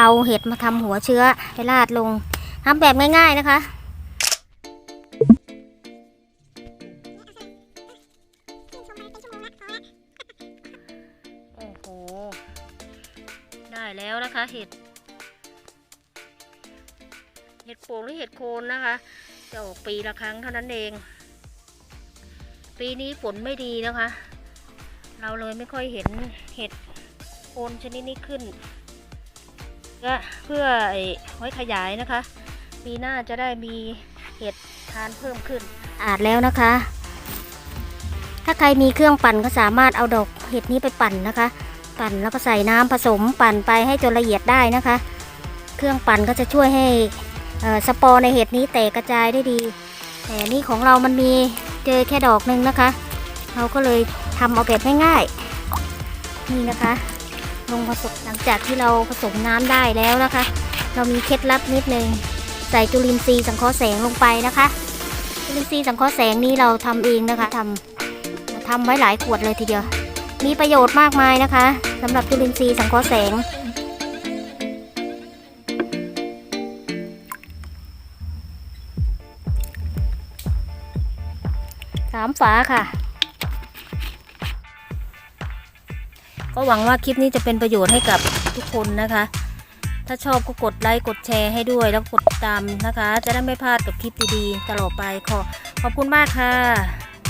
เอาเห็ดมาทำหัวเชื้อไปราดลงทำแบบง่าย ๆนะคะ โอ้โห ได้แล้วนะคะเห็ด เห็ดโป่งหรือเห็ดโคนนะคะ จะออกปีละครั้งเท่านั้นเอง ปีนี้ฝนไม่ดีนะคะ เราเลยไม่ค่อยเห็นเห็ดโคนชนิดนี้ขึ้น ก็เพื่อไว้ขยายนะคะ ปีหน้าจะได้มีเห็ดทานเพิ่มขึ้น อาจแล้วนะคะ ถ้าใครมีเครื่องปั่นก็สามารถเอาดอกเห็ดนี้ไปปั่นนะคะ ปั่นแล้วก็ใส่น้ำผสมปั่นไปให้จนละเอียดได้นะคะ เครื่องปั่นก็จะช่วยให้สปอร์ในเห็ดนี้แตกกระจายได้ดี แต่นี่ของเรามันมีเจอแค่ดอกหนึ่งนะคะ เราก็เลยทำเอาแบบง่ายๆนี่นะคะ ลงผสมหลังจากที่เราผสมน้ำได้แล้วนะคะ เรามีเคล็ดลับนิดนึงใส่จุลินทรีย์สังเคราะห์แสงลงไปนะคะ จุลินทรีย์สังเคราะห์แสงนี้เราทำเองนะคะทำทำไว้หลายขวดเลยทีเดียว มีประโยชน์มากมายนะคะสำหรับจุลินทรีย์สังเคราะห์แสงสามฝาค่ะ ก็หวังว่าคลิปนี้จะเป็นประโยชน์ให้กับทุกคนนะคะ ถ้าชอบก็กดไลค์กดแชร์ให้ด้วยแล้วกดติดตามนะคะ จะได้ไม่พลาดกับคลิปดีๆตลอดไปขอขอบคุณมากค่ะ